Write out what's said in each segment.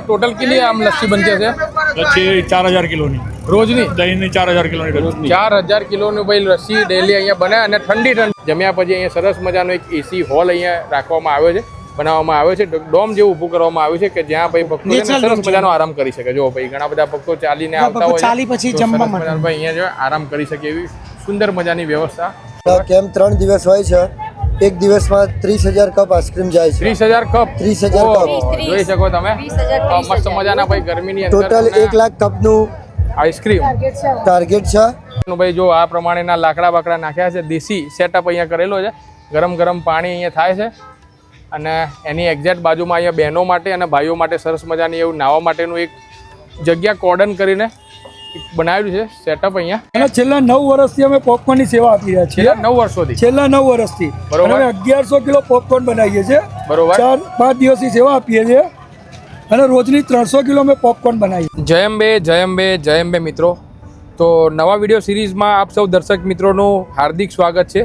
Total કેટલી આમ લસ્સી બનતી હશે લસ્સી ચાર હજાર કિલોની રોજની દહીંની ચાર હજાર કિલોની ચાર હજાર કિલોની ભાઈ લસ્સી ડેલી અહીંયા બને અને ઠંડી ઠંડી જમ્યા પછી અહીંયા સરસ મજાનો એક એસી હોલ અહીંયા રાખવામાં આવ્યો છે બનાવવામાં આવ્યો છે ડોમ જેવું ઊભું કરવામાં આવ્યું છે કે જ્યાં ભાઈ ભક્તો સરસ મજાનો આરામ કરી શકે. જો ભાઈ ઘણા બધા ભક્તો ચાલીને આવતા હોય ચાલી પછી જમવા માટે. ભાઈ અહીંયા જો આરામ કરી શકે એવી સુંદર મજાની વ્યવસ્થા. કેમ ત્રણ દિવસ હોય છે? એક દિવસમાં ત્રીસ હજાર કપ આઈસ્ક્રીમ જાય છે. ત્રીસ હજાર કપ? 30,000 કપ. જોઈ શકો તમે. 30,000, મસ્ત મજાના ભાઈ ગરમીની અંદર ટોટલ એક લાખ કપનું આઈસ્ક્રીમ. ટાર્ગેટ છે. નું ભાઈ જો આ પ્રમાણેના લાકડા બાકડા નાખ્યા છે દેશી સેટઅપ અહીંયા કરેલો છે. ગરમ ગરમ પાણી અહીંયા થાય છે. અને એની એક્ઝેક્ટ બાજુમાં અહીંયા બહેનો માટે અને ભાઈઓ માટે સરસ મજાની એવું નાહવા માટેનું એક જગ્યા કોર્ડન કરીને એક બનાવ્યું છે સેટઅપ અહીંયા. અને છેલ્લા નવ વર્ષથી અમે પોપકોર્નની સેવા આપી રહ્યા છીએ. નવ વર્ષોથી? છેલ્લા નવ વર્ષથી. બરોબર. અમે અગિયારસો કિલો પોપકોર્ન બનાવીએ છીએ. બરોબર. ચાર પાંચ દિવસની સેવા આપીએ છીએ. અને રોજની ત્રણસો કિલો અમે પોપકોર્ન બનાવીએ જયંબે જયંબે જયંબે મિત્રો. તો નવા વીડિયો સિરીઝમાં આપ સૌ દર્શક મિત્રોનું હાર્દિક સ્વાગત છે.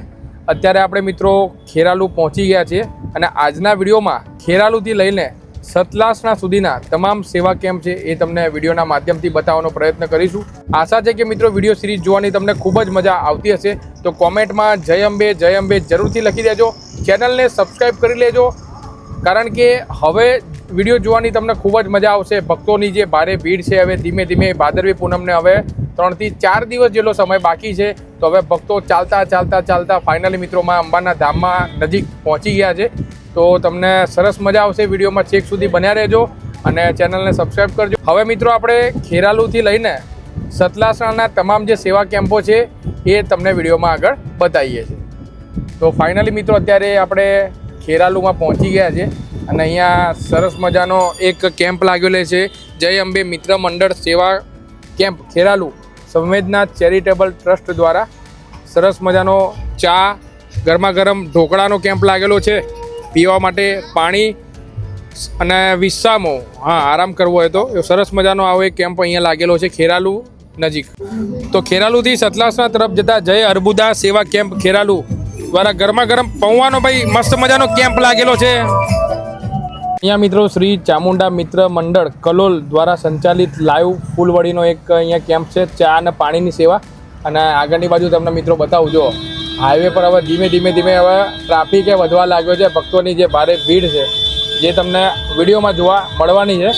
અત્યારે આપણે મિત્રો ખેરાલુ પહોંચી ગયા છીએ. અને આજના વિડીયોમાં ખેરાલુથી લઈને સતલાસના સુધીના તમામ સેવા કેમ્પ છે એ તમને વિડીયોના માધ્યમથી બતાવવાનો પ્રયત્ન કરીશું. આશા છે કે મિત્રો વીડિયો સિરીઝ જોવાની તમને ખૂબ જ મજા આવતી હશે. તો કોમેન્ટમાં જય અંબે જય અંબે જરૂરથી લખી દેજો. ચેનલને સબસ્ક્રાઈબ કરી લેજો. કારણ કે હવે વીડિયો જોવાની તમને ખૂબ જ મજા આવશે. ભક્તોની જે ભારે ભીડ છે હવે ધીમે ધીમે ભાદરવી પૂનમને હવે ત્રણથી ચાર દિવસ જેટલો સમય બાકી છે. તો હવે ભક્તો ચાલતા ચાલતા ચાલતા ફાઇનલી મિત્રોમાં અંબાના ધામમાં નજીક પહોંચી ગયા છે. તો તમને સરસ મજા આવશે વિડીયોમાં છેક સુધી બન્યા રહેજો અને ચેનલને સબસ્ક્રાઈબ કરજો. હવે મિત્રો આપણે ખેરાલુથી લઈને સતલાસણાના તમામ જે સેવા કેમ્પો છે, એ તમને વિડીયોમાં આગળ બતાવીએ છીએ. તો ફાઇનલી મિત્રો અત્યારે આપણે ખેરાલુમાં પહોંચી ગયા છે અને અહીંયા સરસ મજાનો એક કેમ્પ લાગેલો છે. જય અંબે મિત્ર મંડળ સેવા કેમ્પ ખેરાલુ સંવેદના ચેરિટેબલ ટ્રસ્ટ દ્વારા સરસ મજાનો ચા ગરમા ગરમ ઢોકળાનો કેમ્પ લાગેલો છે. પીવા માટે પાણી અને વિસામો. હા, આરામ કરવો હોય તો. સરસ મજાનો આવો એક કેમ્પ અહીંયા લાગેલો છે, ખેરાલુ નજીક. તો ખેરાલુથી સતલાસના તરફ જતા જય અર્બુદા સેવા કેમ્પ ખેરાલુ. દ્વારા ગરમા ગરમ પૌવાનો ભાઈ મસ્ત મજાનો કેમ્પ લાગેલો છે. અહીંયા મિત્રો શ્રી ચામુંડા મિત્ર મંડળ કલોલ દ્વારા સંચાલિત લાઈવ ફૂલવડીનો એક અહીંયા કેમ્પ છે, ચા અને પાણીની સેવા. અને આગળની બાજુ તમને મિત્રો બતાવું જો હાઈવે પર હવે ધીમે ધીમે ધીમે હવે ટ્રાફિકે વધવા લાગ્યો છે. ભક્તોની જે ભારે ભીડ છે, જે તમને વિડીયોમાં જોવા મળવાની છે.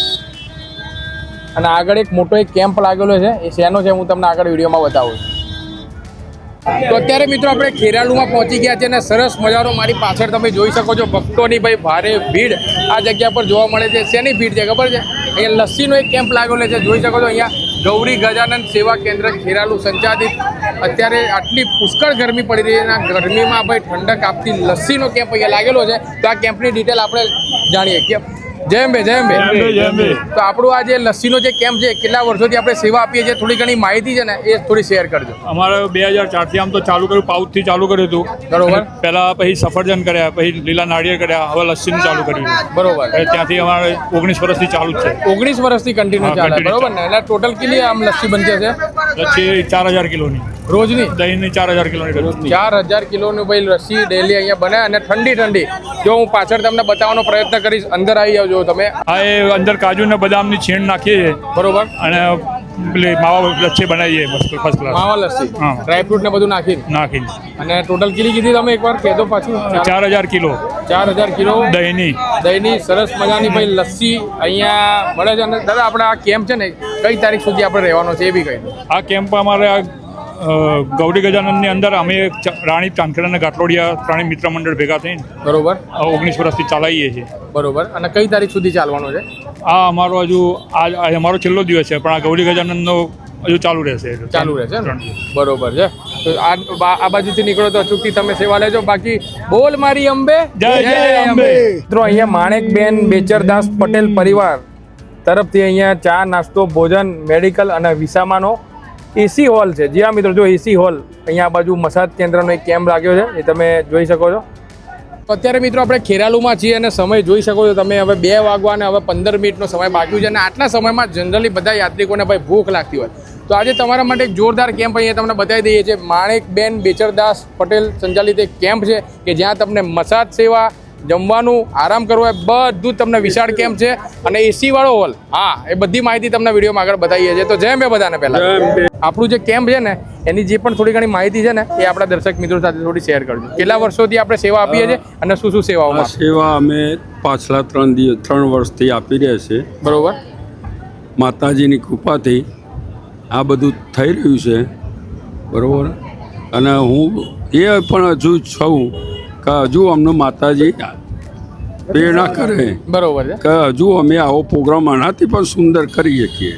અને આગળ એક મોટો એક કેમ્પ લાગેલો છે. એ શેનો છે, હું તમને આગળ વિડીયોમાં બતાવું તો અત્યારે મિત્રો આપણે ખેરાલુમાં પહોંચી ગયા છે અને સરસ મજાનો મારી પાછળ તમે જોઈ શકો છો ભક્તોની ભાઈ ભારે ભીડ આ જગ્યા પર જોવા મળે છે. શેની ભીડ છે ખબર છે? અહીંયા લસ્સીનો એક કેમ્પ લાગેલો છે, જોઈ શકો છો અહીંયા. ગૌરી ગજાનંદ સેવા કેન્દ્ર ખેરાલુ સંચાલિત. અત્યારે આટલી પુષ્કળ ગરમી પડી રહી છે અને ગરમીમાં ભાઈ ઠંડક આપતી લસ્સીનો કેમ્પ અહીંયા લાગેલો છે. તો આ કેમ્પની ડિટેલ આપણે જાણીએ કે જયંબે જયંબે. તો આપણું આ જે લસ્સીનો જે કેમ્પ છે કેટલા વર્ષોથી આપણે સેવા આપીએ છીએ થોડી ઘણી માહિતી છે ને એ થોડી શેર કરજો. અમારે બે હજાર ચારથી આમ તો ચાલુ કર્યું પાઉચથી ચાલુ કર્યું હતું. બરોબર. પહેલાં પછી સફરજન કર્યા પછી લીલા નાળિયેર કર્યા હવે લસ્સીનું ચાલુ કર્યું. બરોબર. ત્યાંથી અમારે ઓગણીસ વર્ષથી ચાલુ જ છે. ઓગણીસ વર્ષથી કન્ટિન્યુ ચાલે. બરોબર ને? એટલે ટોટલ કેટલી આમ લસ્સી બનતી છે લચ્છી ચાર હજાર કિલોની. રોજની? દહીંની ચાર હજાર કિલોની ચાર હજાર કિલોનું ભાઈ લસ્સી ડેલી અહીંયા બને અને ઠંડી ઠંડી. જો હું પાછળ તમને બતાવવાનો પ્રયત્ન કરીશ અંદર આવી આવજો તમે. આ એ અંદર કાજુ ને બદામની છીણ નાખીએ છીએ. બરોબર. અને પેલી માવા લચ્છી બનાવીએ ફર્સ્ટ ક્લાસ માવા લસ્સી. ડ્રાયફ્રૂટ ને બધું નાખી નાખી અને ટોટલ કેટલી કીધી તમે એકવાર? કહેતો પાછું. ચાર હજાર કિલો. ચાર હજાર કિલો. દહીંની. દહીંની સરસ મજાની ભાઈ લસ્સી અહીંયા મળે છે. અને દાદા આપણે આ કેમ્પ છે ને કઈ તારીખ સુધી આપણે રહેવાનો છે એ બી કહી આ કેમ્પ અમારે આ ગૌરી ગજાનંદની અંદર અમે રાણી ચાંદખેડા અને ગાટલોડિયા પ્રાણી મિત્ર મંડળ ભેગા થઈને બરોબર. આ ઓગણીસ વર્ષથી ચલાવીએ છીએ. બરોબર. અને કઈ તારીખ સુધી ચાલવાનો છે? આ અમારો હજુ આ આ અમારો છેલ્લો દિવસ છે પણ આ ગૌરી ગજાનંદનો હજુ ચાલુ રહેશે. ચાલુ રહેશે. બરોબર છે. તો આ આ બાજુથી નીકળો તો અચૂકથી તમે સેવા લેજો. બાકી બોલ મારી અંબે. જય જય અંબે. મિત્રો અહીંયા માણેકબેન બેચરદાસ પટેલ પરિવાર તરફથી અહીંયા ચા નાસ્તો ભોજન મેડિકલ અને વિસામાનો એસી હોલ છે. જી હા મિત્રો, જો એસી હોલ અહીંયા બાજુ મસાજ કેન્દ્રનો એક કેમ્પ લાગ્યો છે, એ તમે જોઈ શકો છો. અત્યારે મિત્રો આપણે ખેરાલુમાં છીએ અને સમય જોઈ શકો છો તમે. હવે બે વાગવા અને હવે પંદર મિનિટનો સમય બાકી છે અને આટલા સમયમાં જનરલી બધા યાત્રિકોને ભાઈ ભૂખ લાગતી હોય. તો આજે તમારા માટે એક જોરદાર કેમ્પ અહીંયા તમને બતાવી દઈએ છીએ. માણેકબેન બેચરદાસ પટેલ સંચાલિત એક કેમ્પ છે કે જ્યાં તમને મસાજ સેવા જમવાનું આરામ કરવો એ બધું તમને વિશાળ કેમ્પ છે અને એસી વાળો હોલ. હા એ બધી માહિતી તમને વિડીયોમાં આગળ બતાવીએ છીએ. તો જય એ બધાને પહેલા. આપણું જે કેમ્પ છે ને એની જે પણ થોડી ઘણી માહિતી છે ને એ આપણા દર્શક મિત્રો સાથે થોડી શેર કરજો. કેટલા વર્ષોથી આપણે સેવા આપીએ છીએ અને શું શું સેવાઓમાં? સેવા અમે પાછલા ત્રણ દિવસ ત્રણ વર્ષથી આપી રહ્યા છે બરોબર. માતાજીની કૃપાથી આ બધું થઈ રહ્યું છે. બરાબર? અને હું એ પણ હજુ છું કે હજુ અમને માતાજી પ્રેરણા કરે. બરોબર છે. કે હજુ અમે આવો પ્રોગ્રામ આનાથી પણ સુંદર કરી શકીએ.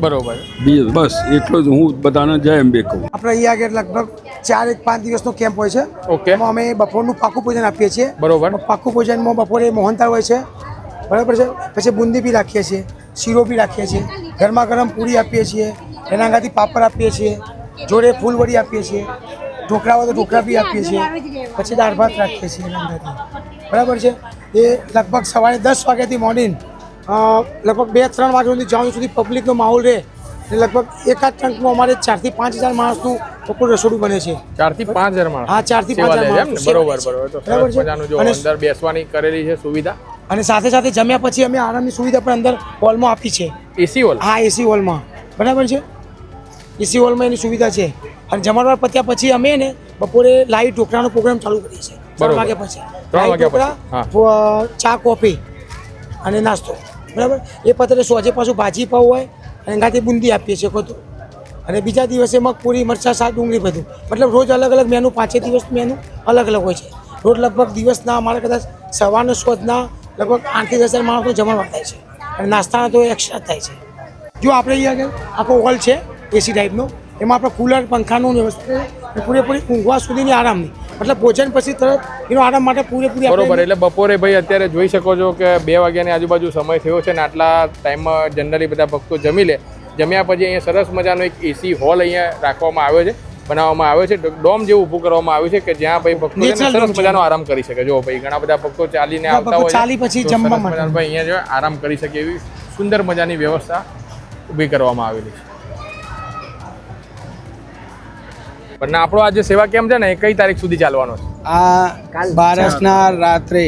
બરોબર. બી- બસ એટલો જ હું બધાને જય અંબે કહું. આપણે અહીંયા આગળ લગભગ ચાર એક પાંચ દિવસનો કેમ્પ હોય છે. ઓકે. એમાં અમે બપોરનું પાકું ભોજન આપીએ છીએ. બરોબર. પાકું ભોજનમાં બપોરે મોહનતાળ હોય છે. બરાબર છે? પછી બુંદી બી રાખીએ છીએ. શીરો બી રાખીએ છીએ. ગરમા ગરમ પૂરી આપીએ છીએ. એના આગળથી પાપડ આપીએ છીએ. જોડે ફૂલવડી આપીએ છીએ. ઢોકળા હોય તો ઢોકળા બી આપીએ છીએ. પછી દાળ ભાત રાખીએ છીએ એના અંદરથી બરાબર છે? એ લગભગ સવારે દસ વાગ્યાથી મોર્નિંગ લગભગ બે ત્રણ વાગ્યા સુધી જ્યાં સુધી પબ્લિકનો માહોલ રહે એટલે લગભગ એકાદ ટંકમાં અમારે ચારથી પાંચ હજાર માણસનું બપોર રસોડું બને છે. ચારથી પાંચ હજાર માણસ? હા, ચારથી પાંચ હજાર? બરોબર બરોબર. તો બરાબર સરસ છે? મજાનું જો અને- અંદર બેસવાની કરેલી છે સુવિધા? અને સાથે સાથે જમ્યા પછી અમે આરામની સુવિધા પણ અંદર હોલમાં આપી છે. AC hall? હા એસી હોલમાં. બરાબર છે? એસી હોલમાં એની સુવિધા છે. અને જમણવાર પત્યા પછી અમે ને બપોરે લાઈવ ઢોકળાનો પ્રોગ્રામ ચાલુ કરીએ છીએ. ત્રણ. વાગ્યા પછી. લાઈવ ઢોકળા, ચા કોફી અને નાસ્તો. બરાબર? એ પતરે સોજે પાછું ભાજી પાવ હોય અને એનાથી બુંદી આપીએ છીએ ખોતું અને બીજા દિવસે મગપૂરી મરચાં શાક ડુંગળી બધું. મતલબ રોજ અલગ અલગ મેનુ પાંચે દિવસ મેનુ અલગ અલગ હોય છે. રોજ લગભગ દિવસના અમારે કદાચ સવારના શોધના લગભગ આઠથી દસ હજાર માણસો જમણવાર થાય છે. અને નાસ્તાના તો એક્સ્ટ્રા થાય છે. જો આપણે અહીંયા આગળ આખો હોલ છે એસી ટાઈપનો એમાં આપણે કુલર પંખાનું વ્યવસ્થા પૂરેપૂરી ઊંઘવા સુધીની આરામની મતલબ ભોજન પછી તરત એનો આરામ માટે પૂરેપૂરી બરોબર એટલે બપોરે ભાઈ અત્યારે જોઈ શકો છો કે બે વાગ્યાની આજુબાજુ સમય થયો છે ને આટલા ટાઈમમાં જનરલી બધા ભક્તો જમી લે. જમ્યા પછી અહીંયા સરસ મજાનો એક એસી હોલ અહીંયા રાખવામાં આવ્યો છે બનાવવામાં આવ્યો છે. ડોમ જેવું ઊભું કરવામાં આવ્યું છે કે જ્યાં ભાઈ ભક્તો સરસ મજાનો આરામ કરી શકે. જો ભાઈ ઘણા બધા ભક્તો ચાલીને આવતા હોય. ચાલી પછી જમવા માટે. ભાઈ અહીંયા જો આરામ કરી શકે એવી સુંદર મજાની વ્યવસ્થા ઊભી કરવામાં આવેલી છે. પણ આપણો આજે સેવા કેમ્પ છે ને એ કઈ તારીખ સુધી ચાલવાનો છે? આ બારસના રાત્રે.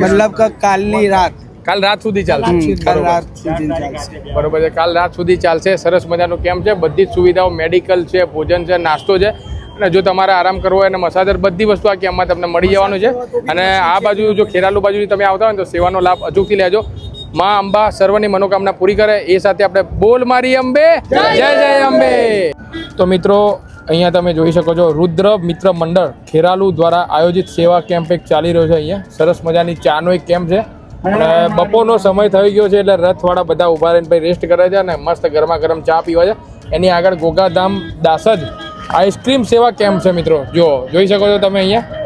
મતલબ કે કાલની રાત. કાલ રાત સુધી ચાલશે. કાલ રાત સુધી ચાલશે. બરોબર છે. કાલ રાત સુધી ચાલશે. સરસ મજાનું કેમ્પ છે. બધી જ સુવિધાઓ મેડિકલ છે ભોજન છે નાસ્તો છે. અને જો તમારે આરામ કરવો હોય અને મસાજર બધી વસ્તુ આ કેમ્પમાં તમને મળી જવાનું છે. અને આ બાજુ જો ખેરાલુ બાજુથી તમે આવતા હોય તો સેવાનો લાભ અચૂકથી લેજો. માં અંબા સર્વની મનોકામના પૂરી કરે. એ સાથે આપણે બોલ મારી અંબે. જય જય અંબે. તો મિત્રો અહીંયા તમે જોઈ શકો છો રુદ્ર મિત્ર મંડળ ખેરાલુ દ્વારા આયોજિત સેવા કેમ્પ એક ચાલી રહ્યો છે અહીંયા. સરસ મજાની ચાનો એક કેમ્પ છે. અને બપોરનો સમય થઈ ગયો છે એટલે રથવાળા બધા ઊભા રહીને ભાઈ રેસ્ટ કરે છે અને મસ્ત ગરમા ગરમ ચા પીવા છે. એની આગળ ગોગાધામ દાસજ આઈસ્ક્રીમ સેવા કેમ્પ છે મિત્રો. જો, જોઈ શકો છો તમે અહીંયા.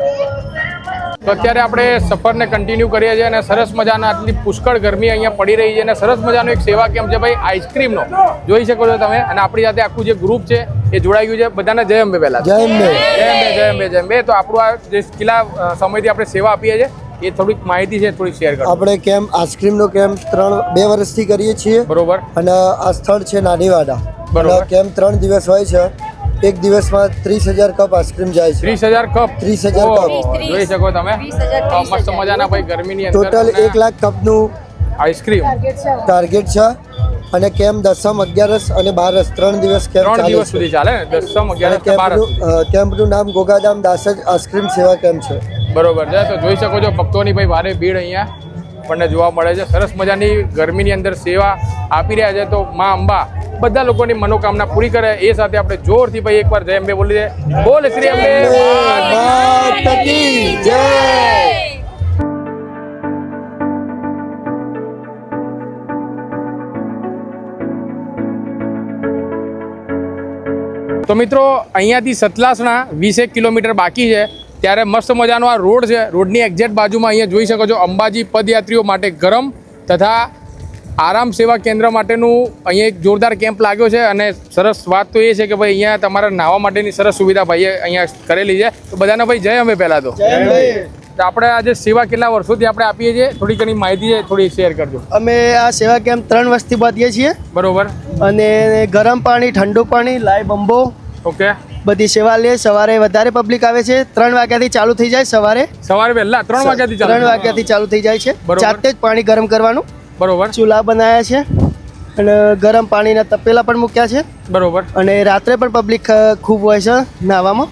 તો અત્યારે આપણે સફરને કન્ટિન્યુ કરીએ છીએ અને સરસ મજાના આટલી પુષ્કળ ગરમી અહીંયા પડી રહી છે અને સરસ મજાનો એક સેવા કેમ્પ છે ભાઈ આઈસ્ક્રીમનો. જોઈ શકો છો તમે અને આપણી સાથે આખું જે ગ્રુપ છે એ જોડાઈ ગયું છે. બધાને જય અંબે પહેલા. જય અંબે. જય અંબે જય અંબે જય અંબે. તો આપણું આ જે કિલ્લા સમયથી આપણે સેવા આપીએ છીએ એ થોડીક માહિતી છે થોડીક શેર કરો. આપણે કેમ્પ આઈસ્ક્રીમનો કેમ્પ ત્રણ બે વર્ષથી કરીએ છીએ. બરોબર. અને આ સ્થળ છે નાનીવાડા. બરોબર. કેમ્પ ત્રણ દિવસ હોય છે. એક દિવસમાં ત્રીસ હજાર કપ આઈસ્ક્રીમ જાય છે. ત્રીસ હજાર કપ? 30,000 કપ. ઓહો, જોઈ શકો તમે. મસ્ત મજાના ભાઈ ગરમીની અંદર ટોટલ એક લાખ કપનું આઈસ્ક્રીમ. ટાર્ગેટ છે. અને કેમ દસમ અગિયારસ અને બારસ ત્રણ દિવસ કેમ્પ ત્રણ દિવસ સુધી ચાલે? દસમ અગિયારસ અગિયાર કે બાર કેમ્પનું નામ? ગોગાધામ દાસજ આઈસ્ક્રીમ સેવા કેમ્પ છે? બરોબર છે. તો જોઈ શકો છો ભક્તોની ભાઈ ભારે ભીડ અહીંયા આપણને જોવા મળે છે. સરસ મજાની ગરમીની અંદર સેવા આપી રહ્યા છે. તો માં અંબા બધા લોકોની મનોકામના પૂરી કરે. એ સાથે આપણે જોરથી ભાઈ એકવાર જય અંબે બોલી દે બોલ શ્રી અંબે. જય તો મિત્રો અહીંયાથી સતલાસણા વીસેક કિલોમીટર બાકી છે. ત્યારે મસ્ત મજાનો આ રોડ છે. રોડની એક્ઝેક્ટ બાજુમાં અહીંયા જોઈ શકો છો અંબાજી પદયાત્રીઓ માટે ગરમ તથા આરામ સેવા કેન્દ્ર માટેનું અહીંયા એક જોરદાર કેમ્પ લાગ્યો છે અને સરસ વાત તો એ છે કે ભાઈ અહીંયા તમારા નાહવા માટેની સરસ સુવિધા ભાઈએ અહીંયા કરેલી છે. તો બધાને ભાઈ જય અમે પહેલાં તો. આપણે આજે સેવા કેટલા વર્ષોથી આપણે આપીએ છીએ? થોડી ઘણી માહિતી છે થોડી શેર કરજો. અમે આ સેવા કેમ્પ ત્રણ વર્ષથી બાંધીએ છીએ. બરોબર. અને ગરમ પાણી ઠંડુ પાણી લાઈ બંબો. ઓકે. બધી સેવા લે સવારે વધારે પબ્લિક આવે છે. ત્રણ વાગ્યાથી ચાલુ થઈ જાય સવારે. સવારે વહેલા ત્રણ વાગ્યાથી ત્રણ વાગ્યાથી ચાલુ થઈ જાય છે. જાતે જ પાણી ગરમ કરવાનું. બરોબર. ચૂલા બનાવ્યા છે અને ગરમ પાણીના તપેલા પણ મૂક્યા છે. બરોબર. અને રાત્રે પણ પબ્લિક ખૂબ હોય છે નાવામાં.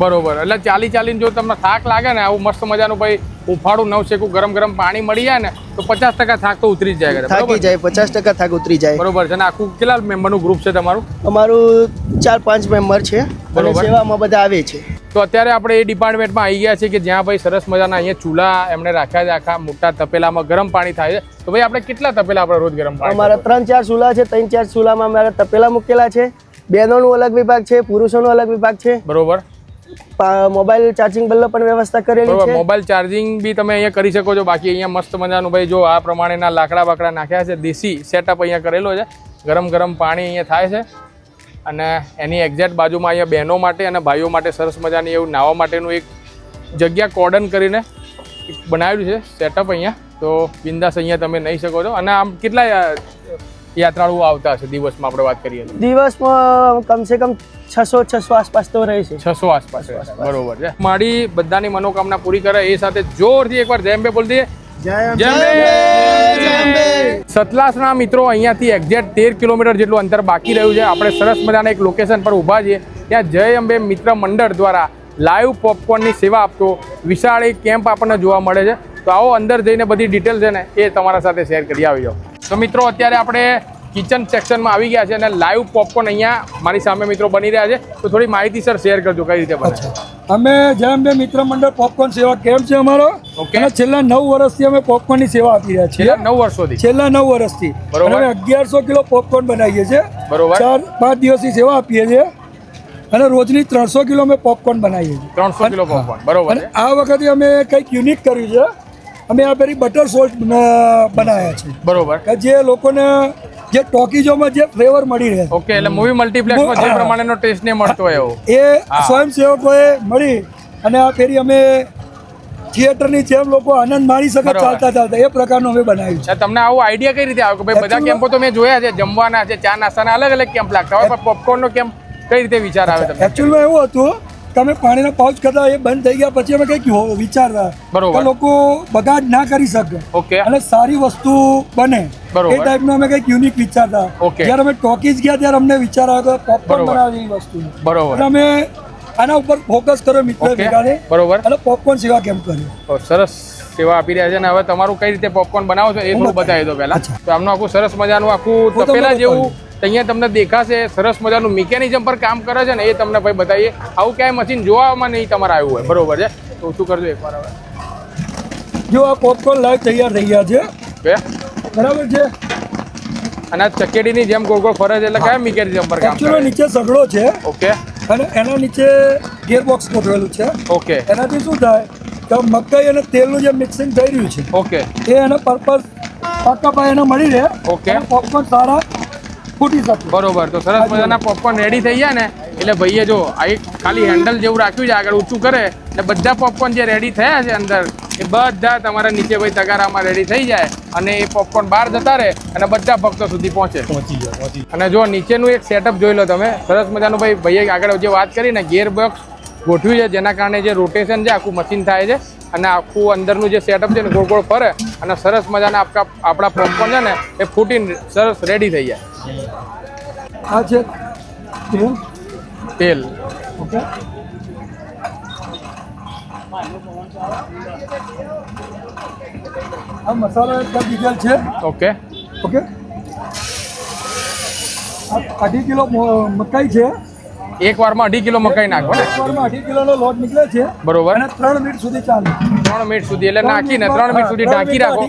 બરોબર. એટલે ચાલી ચાલીને જો તમને થાક લાગે ને આવું મસ્ત મજાનું ભાઈ ઉફાળું નવ શેકું ગરમ ગરમ પાણી મળી જાય ને તો પચાસ ટકા થાક તો ઉતરી જાય થાકી જાય પચાસ ટકા થાક ઉતરી જાય. બરોબર છે. ને આખું કેટલા મેમ્બરનું ગ્રુપ છે તમારું? અમારું ચાર પાંચ મેમ્બર છે બરોબર. સેવામાં બધા આવે છે. તો અત્યારે આપણે એ ડિપાર્ટમેન્ટમાં આવી ગયા છે કે જ્યાં ભાઈ સરસ મજાના અહીંયા ચૂલા એમણે રાખ્યા છે આખા મોટા તપેલામાં ગરમ પાણી થાય છે. તો ભાઈ આપણે કેટલા તપેલા આપણે રોજ ગરમ પાણી અમારા ત્રણ ચાર ચૂલા છે ત્રણ ચાર ચૂલામાં અમારા તપેલા મૂકેલા છે. બહેનોનું અલગ વિભાગ છે પુરુષોનો અલગ વિભાગ છે. બરોબર. મોબાઈલ ચાર્જિંગ બલ્બ પણ વ્યવસ્થા કરેલી છે. મોબાઈલ ચાર્જિંગ બી તમે અહીંયા કરી શકો છો. બાકી અહીંયા મસ્ત મજાનું ભાઈ જો આ પ્રમાણેના લાકડા બાકડા નાખ્યા છે દેશી સેટઅપ અહીંયા કરેલો છે. ગરમ ગરમ પાણી અહીંયા થાય છે. અને એની એક્ઝેક્ટ બાજુમાં અહીંયા બહેનો માટે અને ભાઈઓ માટે સરસ મજાની એવું નાહવા માટેનું એક જગ્યા કોર્ડન કરીને બનાવેલું છે સેટઅપ અહીંયા. તો બિંદાસ અહીંયા તમે નહીં શકો છો. અને આમ કેટલા યાત્રાળુઓ આવતા હશે દિવસમાં આપણે વાત કરીએ દિવસમાં કમસે કમ છસો છસો આસપાસ તો રહે છે. છસો આસપાસ બરોબર છે. મારી બધાની મનોકામના પૂરી કરે એ સાથે જોરથી એકવાર જેમ બે બોલ દઈએ. જય અંબે! સતલાસના મિત્રો અહીંયાથી એક્ઝેક્ટ તેર કિલોમીટર જેટલું અંતર બાકી રહ્યું છે. આપણે સરસ મજાના એક લોકેશન પર ઊભા છીએ. ત્યાં જય અંબે મિત્ર મંડળ દ્વારા લાઈવ પોપકોર્નની સેવા આપતો વિશાળ એક કેમ્પ આપણને જોવા મળે છે. તો આવો અંદર જઈને બધી ડિટેલ છે ને એ તમારા સાથે શેર કરી આવી જાઓ. તો મિત્રો અત્યારે આપણે કિચન સેક્શનમાં આવી ગયા છે અને લાઈવ પોપકોર્ન અહીંયા મારી સામે મિત્રો બની રહ્યા છે. તો થોડી માહિતી સર શેર કરજો કઈ રીતે બને. અમે જેમ બે મિત્ર મંડળ પોપકોર્ન સેવા કેમ્પ છે અમારો. અને છેલ્લા નવ વર્ષથી અમે પોપકોર્નની સેવા આપી રહ્યા છીએ. છેલ્લા નવ વર્ષોથી? છેલ્લા નવ વર્ષથી. અમે અગિયારસો કિલો પોપકોર્ન બનાવીએ છીએ. બરોબર. ચાર પાંચ દિવસની સેવા આપીએ છીએ. અને રોજની ત્રણસો કિલો અમે પોપકોર્ન બનાવીએ છીએ. ત્રણસો કિલો પોપકોર્ન બરોબર અને આ વખતે અમે કંઈક યુનિક કર્યું છે. અમે આ પેલી બટર સોલ્ટ બનાવ્યા છે. બરોબર. કે જે લોકોને જે ટોકીજોમાં જે ફ્લેવર મળી રહે. ઓકે એટલે મૂવી મલ્ટીપ્લેક્સમાં જે પ્રમાણેનો ટેસ્ટ ને મળતો હોય એવો. એ સ્વયંસેવકોએ મળી અને આ ફેરી અમે થિયેટરની જેમ લોકો આનંદ માણી શકે. ચાલતા ચાલતા એ પ્રકારનું અમે બનાવ્યું છે. તમને આવો આઈડિયા કઈ રીતે આવ્યો કે ભાઈ બધા કેમ્પો તો મેં જોયા છે જમવાના છે ચા નાસ્તાના અલગ અલગ કેમ્પ લાગતા હોય પણ પોપકોર્નનો કેમ્પ કઈ રીતે વિચાર આવે તમને? એકચ્યુઅલમાં એવું હતું અમે પાણીના પાઉચ કરતા એ બંધ થઈ ગયા પછી અમે કંઈક વિચારતા બરોબર. લોકો બગાડ ના કરી શકે. ઓકે. અને સારી વસ્તુ બને. એ ટાઈપનું અમે કંઈક યુનિક વિચારતા. જ્યારે અમે ટોકીઝ ગયા ત્યારે અમને વિચાર આવ્યો કે પોપકોર્ન બરોબર. એવી વસ્તુ બરોબર. અમે આના ઉપર ફોકસ કર્યો મિત્ર ભેગાને. બરોબર. અને પોપકોર્ન સેવા કેમ કર્યો સરસ સેવા આપી રહ્યા છે અને હવે તમારું કઈ રીતે પોપકોર્ન બનાવો છો એ થોડું બતાવી. દો પહેલા. તો આમનું આખું સરસ મજાનું આખું તપેલા જેવું. તો અહીંયા તમને દેખાશે સરસ મજાનું મિકેનિઝમ પર કામ કરે છે ને એ તમને ભાઈ બતાવીએ. આવું ક્યાંય મશીન જોવામાં નહીં તમારે આવ્યું હોય. બરોબર છે? તો શું કરજો એકવાર હવે. જો આ પોપકોર્ન લાઈવ તૈયાર થઈ ગયા છે. બરાબર છે? અને આ ચકેડીની જેમ ગોળ ગોળ ફરે છે એટલે કયા મિકેનિઝમ પર કામ કરે? નીચે સગડો છે. ઓકે. અને એના નીચે ગિયરબોક્સ ગોઠવેલું છે. ઓકે. એનાથી શું થાય કે મકાઈ અને તેલનું જે મિક્સિંગ થઈ રહ્યું છે ઓકે. એ એનો પર્પઝ પાકા પાય એને મળી રહે. ઓકે. પોપકોર્ન સારા ફૂટી શકે બરોબર તો સરસ મજાના પોપકોર્ન રેડી થઈ ગયા ને એટલે ભાઈએ જો આ એક ખાલી હેન્ડલ જેવું રાખ્યું છે આગળ ઊંચું કરે એટલે બધા પોપકોર્ન જે રેડી થયા છે અંદર એ બધા તમારા નીચે ભાઈ તગારામાં રેડી થઈ જાય અને એ પોપકોર્ન બહાર જતા રહે અને બધા ભક્તો સુધી પહોંચે. અને જો નીચેનું એક સેટઅપ જોઈ લો તમે સરસ મજાનું ભાઈ ભાઈએ આગળ જે વાત કરી ને ગિયર બોક્સ ગોઠવ્યું છે જેના કારણે જે રોટેશન છે આખું મશીન થાય છે અને આખું અંદરનું જે સેટઅપ છે ને ગોળ ગોળ ફરે અને સરસ મજાના આપણા આપણા પોપકોર્ન છે ને એ ફૂટીને સરસ રેડી થઈ જાય આ છે તેલ? તેલ. ઓકે. આ મસાલો એકદમ છે. ઓકે. ઓકે. અઢી કિલો મકાઈ છે. એક વારમાં અઢી કિલો મકાઈ નાખો ને? અઢી કિલોનો લોટ નીકળે છે. બરોબર. અને ત્રણ મિનિટ સુધી ચાલે. ત્રણ મિનિટ સુધી એટલે નાખીને ત્રણ મિનિટ સુધી ઢાંકી રાખો.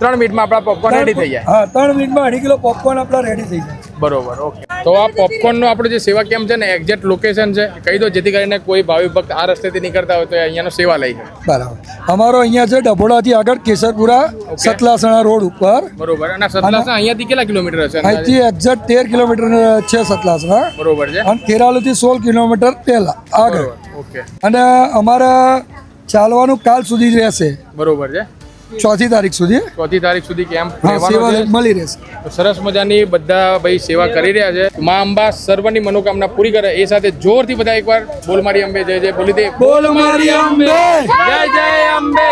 ત્રણ મિનિટમાં આપણા પોપકોર્ન રેડી થઈ જાય. હા ત્રણ મિનિટમાં અઢી કિલો પોપકોર્ન આપણા રેડી થઈ જાય. બરોબર ઓકે. તો આ પોપકોર્નનો આપણો જે સેવા કેમ્પ છે ને એક્ઝેક્ટ લોકેશન છે કહી દો જેથી કરીને કોઈ ભાવિ ભક્ત આ રસ્તેથી નીકળતા હોય તો અહીંયાનો સેવા લઈ જાય બરાબર. અમારો અહીંયા છે ડભોડાથી આગળ કેસરપુરા સતલાસણા રોડ ઉપર. બરોબર. અને સતલાસણા અહીંયાથી કેટલા કિલોમીટર છે? અહીંથી એક્ઝેક્ટ તેર કિલોમીટર છે સતલાસણા. બરોબર છે. અને કેરાલુથી સોળ કિલોમીટર પહેલા આગળ. ઓકે. અને અમારા ચાલવાનું કાલ સુધી જ રહેશે. બરોબર છે. ચોથી તારીખ સુધી ચોથી તારીખ સુધી કેમ્પ સેવા મળી રહેશે. સરસ મજાની બધા ભાઈ સેવા કરી રહ્યા છે. મા અંબા સર્વની મનોકામના પૂરી કરે એ સાથે જોરથી બધા એકવાર બોલ મારી અંબે જય જય બોલી દે. બોલ મારી અંબે! જય જય અંબે!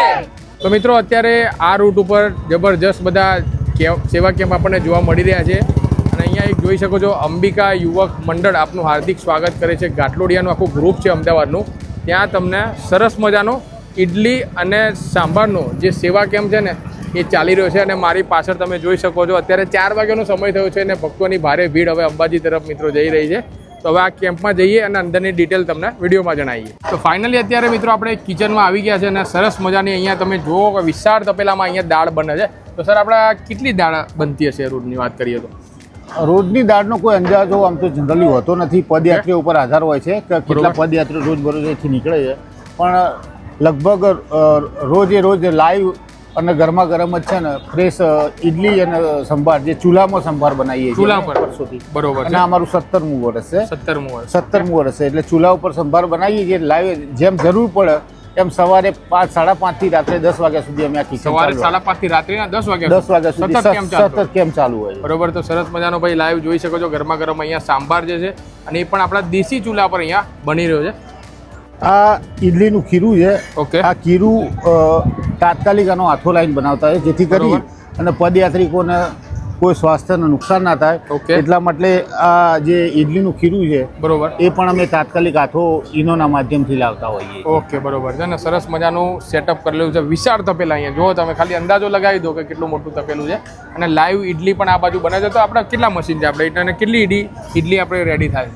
તો મિત્રો અત્યારે આ રૂટ ઉપર જબરજસ્ત બધા સેવા કેમ્પ આપણને જોવા મળી રહ્યા છે. અને અહીંયા એક જોઈ શકો છો અંબિકા યુવક મંડળ આપનું હાર્દિક સ્વાગત કરે છે. ગાટલોડિયાનું આખું ગ્રુપ છે અમદાવાદનું. ત્યાં તમને સરસ મજાનો ઇડલી અને સાંભારનો જે સેવા કેમ્પ છે ને એ ચાલી રહ્યો છે અને મારી પાછળ તમે જોઈ શકો છો. અત્યારે ચાર વાગ્યાનો સમય થયો છે અને ભક્તોની ભારે ભીડ હવે અંબાજી તરફ મિત્રો જઈ રહી છે. તો હવે આ કેમ્પમાં જઈએ અને અંદરની ડિટેલ તમને વિડીયોમાં જણાવીએ. તો ફાઇનલી અત્યારે મિત્રો આપણે કિચનમાં આવી ગયા છે અને સરસ મજાની અહીંયા તમે જુઓ કે વિશાળ તપેલામાં અહીંયા દાળ બને છે. તો સર આપણે કેટલી દાળ બનતી હશે રોજની વાત કરીએ તો? રોજની દાળનો કોઈ અંદાજો આમ તો જનરલી હોતો નથી. પદયાત્રીઓ ઉપર આધાર હોય છે કે કેટલા પદયાત્રીઓ રોજ બરોજ અહીંથી નીકળે છે. પણ લગભગ રોજે રોજ લાઈવ અને ગરમા ગરમ જ છે ને ફ્રેશ ઇડલી અને સંભાર જે ચૂલામાં સંભાર બનાવીએ ચૂલા પર. વર્ષોથી. બરોબર અને અમારું સત્તરમું વર્ષ છે. સત્તરમું વર્ષ. સત્તરમું વર્ષ છે એટલે ચૂલા ઉપર સંભાર બનાવીએ છીએ લાઈવ જેમ જરૂર પડે એમ સવારે પાંચ સાડા પાંચથી રાત્રે દસ વાગ્યા સુધી અમે આ કિચન સવારે સાડા પાંચથી રાત્રે દસ વાગ્યા દસ વાગ્યા સુધી સતત કેમ ચાલુ હોય બરોબર તો સરસ મજાનો ભાઈ લાઈવ જોઈ શકો છો ગરમા ગરમ અહીંયા સાંભાર જે છે અને એ પણ આપણા દેશી ચૂલા પર અહીંયા બની રહ્યો છે. આ ઇડલીનું ખીરું છે. ઓકે. આ ખીરું તાત્કાલિક આનો આથો લાઈન બનાવતા હોય જેથી કરી. અને પદયાત્રિકોને કોઈ સ્વાસ્થ્યને નુકસાન ના થાય. ઓકે. એટલા માટે આ જે ઇડલીનું ખીરું છે બરોબર. એ પણ અમે તાત્કાલિક આથો ઈનોના માધ્યમથી લાવતા હોઈએ ઓકે બરોબર. છે ને સરસ મજાનું સેટઅપ કરેલું છે. વિશાળ તપેલા અહીંયા. જો તમે ખાલી અંદાજો લગાવી દો કે કેટલું મોટું તપેલું છે. અને લાઈવ ઇડલી પણ આ બાજુ બને છે. તો આપણે કેટલા મશીન છે? આપણે અને કેટલી ઇડલી ઇડલી આપણે રેડી થાય?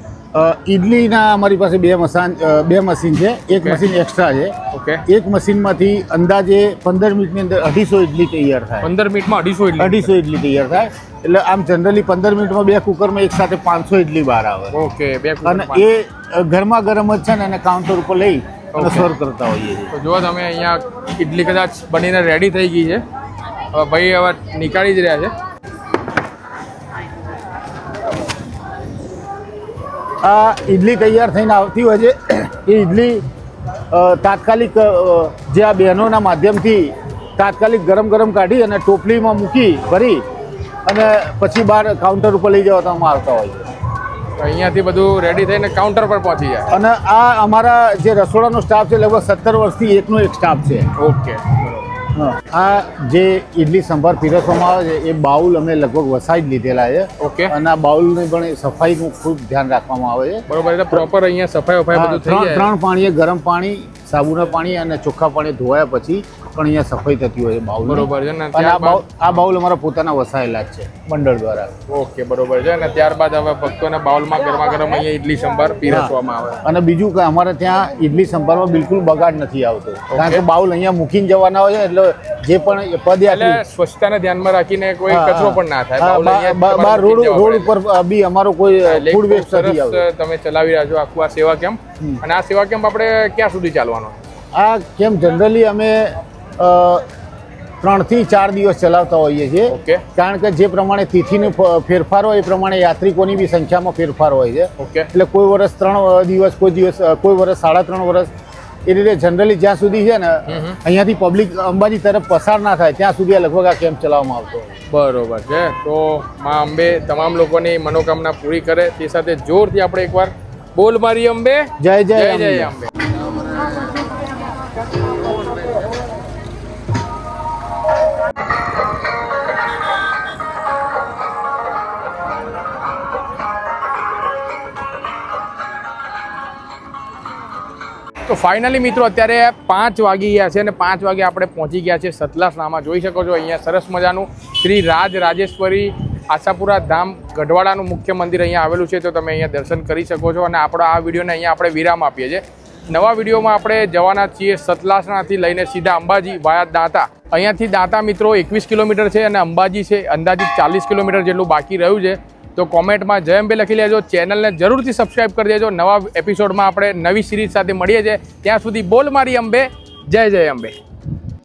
ઇડલીના અમારી પાસે બે મસાન બે મશીન છે. એક મશીન એક્સ્ટ્રા છે. ઓકે. એક મશીનમાંથી અંદાજે પંદર મિનિટની અંદર અઢીસો ઇડલી તૈયાર થાય. પંદર મિનિટમાં અઢીસો ઇડલી અઢીસો ઇડલી તૈયાર થાય. એટલે આમ જનરલી પંદર મિનિટમાં બે કુકરમાં એક સાથે પાંચસો ઇડલી બહાર આવે. ઓકે બે અને એ ઘરમાં ગરમા ગરમ જ છે ને એને કાઉન્ટર ઉપર લઈ અને સર્વ કરતા હોઈએ છીએ. તો જો તમે અહીંયા ઇડલી કદાચ બનીને રેડી થઈ ગઈ છે. ભાઈ હવે નીકાળી જ રહ્યા છે. આ ઇડલી તૈયાર થઈને આવતી હોય છે. એ ઇડલી તાત્કાલિક જે આ બહેનોના માધ્યમથી તાત્કાલિક ગરમ ગરમ કાઢી અને ટોપલીમાં મૂકી ભરી અને પછી બહાર કાઉન્ટર ઉપર લઈ જવામાં આવતા હોય છે. અહીંયાથી બધું રેડી થઈને કાઉન્ટર પર પહોંચી જાય. અને આ અમારા જે રસોડાનો સ્ટાફ છે લગભગ સત્તર વર્ષથી એકનો એક સ્ટાફ છે. ઓકે. આ જે ઇડલી સંભાર પીરસવામાં આવે છે એ બાઉલ અમે લગભગ વસાઈ જ લીધેલા છે. ઓકે. અને આ બાઉલની પણ સફાઈનું ખૂબ ધ્યાન રાખવામાં આવે છે. બરોબર એટલે પ્રોપર અહીંયા સફાઈ વફાઈ બધું થઈ ત્રણ જાય. ત્રણ પાણીએ ગરમ પાણી સાબુના પાણી અને ચોખ્ખા પાણી ધોયા પછી પણ અહીંયા સફાઈ થતી હોય છે બાઉલ બરોબર છે ને આ બાઉલ આ બાઉલ અમારા પોતાના વસાયેલા જ છે મંડળ દ્વારા. ઓકે બરોબર છે અને ત્યારબાદ હવે ભક્તોને બાઉલમાં ગરમા ગરમ અહીંયા ઇડલી સંભાર પીરસવામાં આવે. અને બીજું કે અમારે ત્યાં ઇડલી સંભારમાં બિલકુલ બગાડ નથી આવતો. કારણ કે બાઉલ અહીંયા મૂકીને જવાના હોય છે એટલે જે પણ પદયાત્રી સ્વચ્છતાને ધ્યાનમાં રાખીને કોઈ કચરો પણ ના થાય. બાઉલ અહીંયા બાર રોડ રોડ ઉપર બી અમારો કોઈ ફૂડ વેસ્ટ નથી આવતો. તમે ચલાવી રહ્યા છો આખું આ સેવા કેમ્પ. અને આ સેવા કેમ્પ આપણે ક્યાં સુધી ચાલવાનો? આ કેમ જનરલી અમે ત્રણથી ચાર દિવસ ચલાવતા હોઈએ છીએ. કારણ કે જે પ્રમાણે તિથિનો ફેરફાર હોય એ પ્રમાણે યાત્રિકોની બી સંખ્યામાં ફેરફાર હોય છે. ઓકે. એટલે કોઈ વર્ષ ત્રણ દિવસ કોઈ દિવસ કોઈ વર્ષ સાડા ત્રણ વર્ષ એ રીતે જનરલી જ્યાં સુધી છે ને અહીંયાથી પબ્લિક અંબાજી તરફ પસાર ના થાય ત્યાં સુધી આ લગભગ આ કેમ્પ ચલાવવામાં આવતો બરોબર છે. તો માં અંબે તમામ લોકોની મનોકામના પૂરી કરે. તે સાથે જોરથી આપણે એકવાર બોલ મારી અંબે. જય જય જય જય અંબે. તો ફાઇનલી મિત્રો અત્યારે પાંચ વાગી ગયા છે અને પાંચ વાગે આપણે પહોંચી ગયા છે સતલાસનામાં. જોઈ શકો છો અહીંયા સરસ મજાનું શ્રી રાજ રાજેશ્વરી આશાપુરા ધામ ગઢવાડાનું મુખ્ય મંદિર અહીંયા આવેલું છે. તો તમે અહીંયા દર્શન કરી શકો છો અને આપણો આ વિડીયોને અહીંયા આપણે વિરામ આપીએ છીએ. નવા વિડીયોમાં આપણે જવાના છીએ સતલાસણાથી લઈને સીધા અંબાજી વાયા દાંતા. અહીંયાથી દાંતા મિત્રો એકવીસ કિલોમીટર છે અને અંબાજી છે અંદાજિત ચાલીસ કિલોમીટર જેટલું બાકી રહ્યું છે. તો કોમેન્ટમાં જય અંબે લખી લેજો. ચેનલને જરૂરથી સબસ્ક્રાઈબ કરી દેજો. નવા એપિસોડમાં આપણે નવી સિરીઝ સાથે મળીએ છીએ. ત્યાં સુધી બોલ મારી અંબે. જય જય અંબે.